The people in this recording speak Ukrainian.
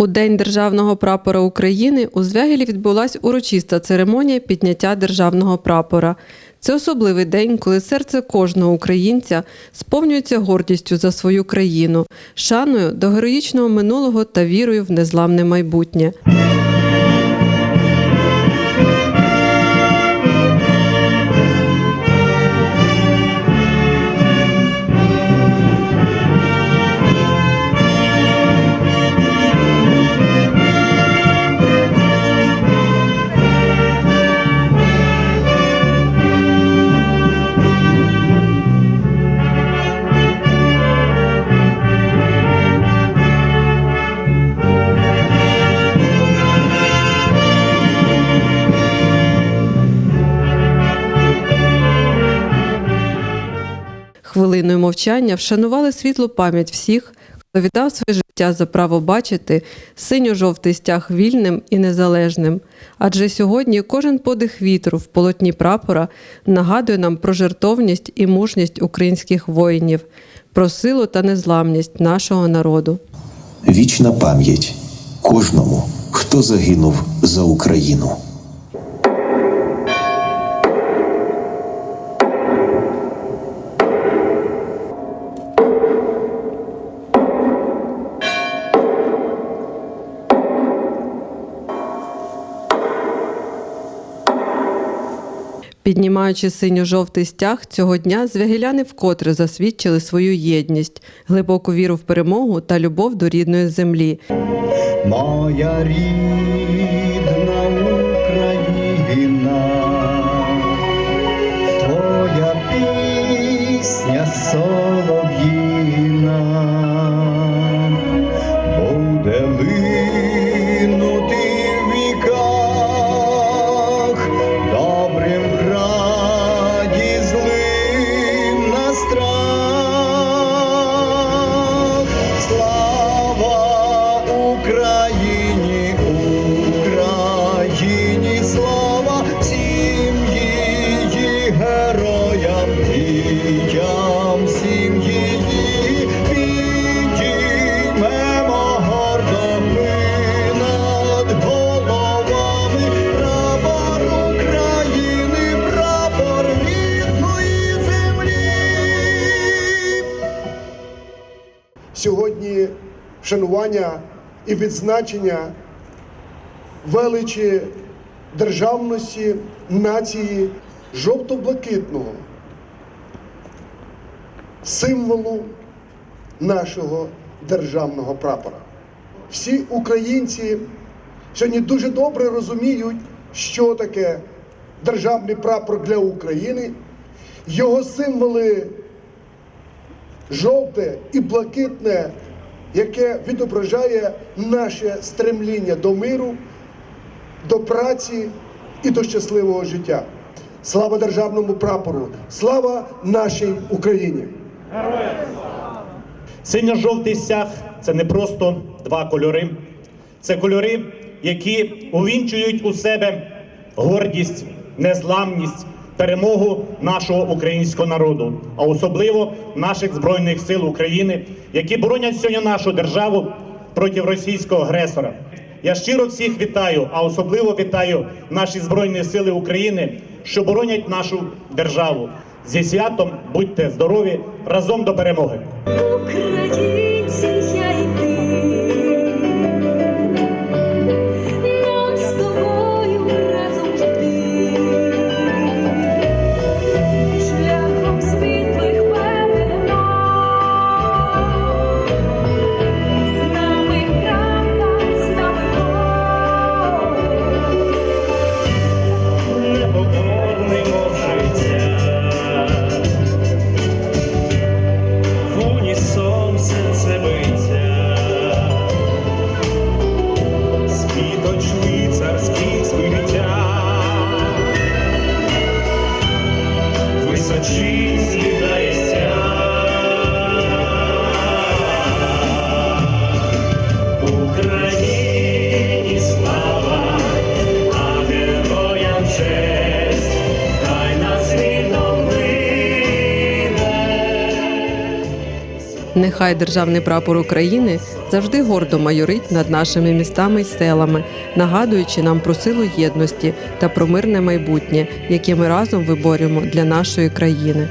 У День державного прапора України у Звягелі відбулася урочиста церемонія підняття державного прапора. Це особливий день, коли серце кожного українця сповнюється гордістю за свою країну, шаною до героїчного минулого та вірою в незламне майбутнє. Хвилиною мовчання вшанували світлу пам'ять всіх, хто віддав своє життя за право бачити синьо-жовтий стяг вільним і незалежним. Адже сьогодні кожен подих вітру в полотні прапора нагадує нам про жертовність і мужність українських воїнів, про силу та незламність нашого народу. Вічна пам'ять кожному, хто загинув за Україну. Піднімаючи синьо-жовтий стяг, цього дня звягіляни вкотре засвідчили свою єдність, глибоку віру в перемогу та любов до рідної землі. Моя рідна сьогодні вшанування і відзначення величі державності нації жовто-блакитного символу нашого державного прапора. Всі українці сьогодні дуже добре розуміють, що таке державний прапор для України, його символи жовте і блакитне, яке відображає наше стремління до миру, до праці і до щасливого життя. Слава державному прапору! Слава нашій Україні! Синьо-жовтий стяг це не просто два кольори, це кольори, які увінчують у себе гордість, незламність, перемогу нашого українського народу, а особливо наших збройних сил України, які боронять сьогодні нашу державу проти російського агресора. Я щиро всіх вітаю, а особливо вітаю наші збройні сили України, що боронять нашу державу. Зі святом будьте здорові разом до перемоги. Нехай державний прапор України завжди гордо майорить над нашими містами й селами, нагадуючи нам про силу єдності та про мирне майбутнє, яке ми разом виборюємо для нашої країни.